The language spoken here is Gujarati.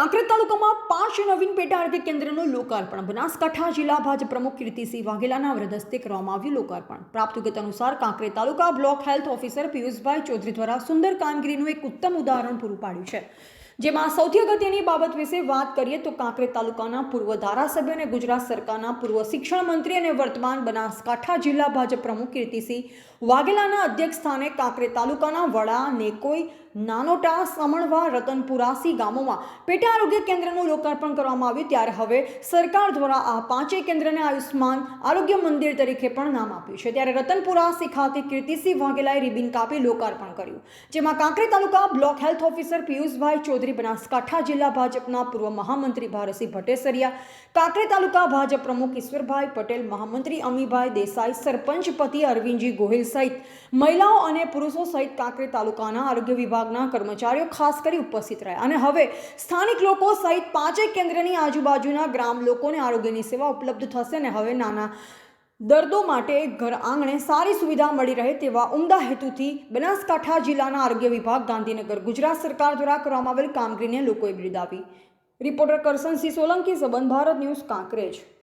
કાંકરેજ તાલુકામાં પાંચ નવીન પેટા આરોગ્ય કેન્દ્રનું લોકાર્પણ. બનાસકાંઠા જિલ્લા ભાજપ પ્રમુખ કીર્તિસિંહ વાઘેલાના વરદસ્તે કરવામાં આવ્યું લોકાર્પણ. પ્રાપ્ત વિગત અનુસાર કાંકરેજ તાલુકા block health officer Piyushbhai Chaudhary દ્વારા સુંદર કામગીરીનું એક ઉત્તમ ઉદાહરણ પૂરું પાડ્યું છે. જેમાં સૌથી અગત્યની બાબત વિશે વાત કરીએ તો કાંકરેજ તાલુકાના પૂર્વ ધારાસભ્ય અને ગુજરાત સરકારના પૂર્વ શિક્ષણ મંત્રી અને વર્તમાન બનાસકાંઠા જિલ્લા ભાજપ પ્રમુખ કીર્તિસિંહ વાઘેલાના અધ્યક્ષ સ્થાને કાંકરેજ તાલુકાના વડા નેકોઈ, નાનોટા, સમણવા, રતનપુરાસી ગામોમાં પેટા આરોગ્ય કેન્દ્રનું લોકાર્પણ કરવામાં આવ્યું. ત્યારે હવે સરકાર દ્વારા આ પાંચેય કેન્દ્રને આયુષ્માન આરોગ્ય મંદિર તરીકે પણ નામ આપ્યું છે. ત્યારે રતનપુરાસી ખાતે કીર્તિસિંહ વાઘેલાએ રિબિન કાપી લોકાર્પણ કર્યું, જેમાં કાંકરેજ તાલુકા block health officer Piyushbhai Chaudhary Banaskantha જિલ્લા ભાજપના પૂર્વ મહામંત્રી ભારતસિંહ ભટ્ટેસરિયા કાંકરે તાલુકા ભાજપ પ્રમુખ ઈશ્વરભાઈ પટેલ, મહામંત્રી અમીભાઈ દેસાઈ, સરપંચ પતિ અરવિંદજી ગોહિલ સહિત મહિલાઓ અને પુરુષો સહિત કાંકરે તાલુકાના આરોગ્ય વિભાગના કર્મચારીઓ ખાસ કરી ઉપસ્થિત રહ્યા. અને હવે સ્થાનિક લોકો સહિત પાંચેય કેન્દ્રની આજુબાજુના ગ્રામ લોકોને આરોગ્યની સેવા ઉપલબ્ધ થશે અને હવે નાના દર્દો માટે ઘર આંગણે સારી સુવિધા મળી રહે તેવા ઉમદા હેતુથી બનાસકાંઠા જિલ્લાના આરોગ્ય વિભાગ ગાંધીનગર, ગુજરાત સરકાર દ્વારા કરવામાં આવેલ કામગીરીને લોકોએ બિરદાવી. રિપોર્ટર કરસનસિંહ સોલંકી, સંબંધ ભારત ન્યૂઝ, કાંકરેજ.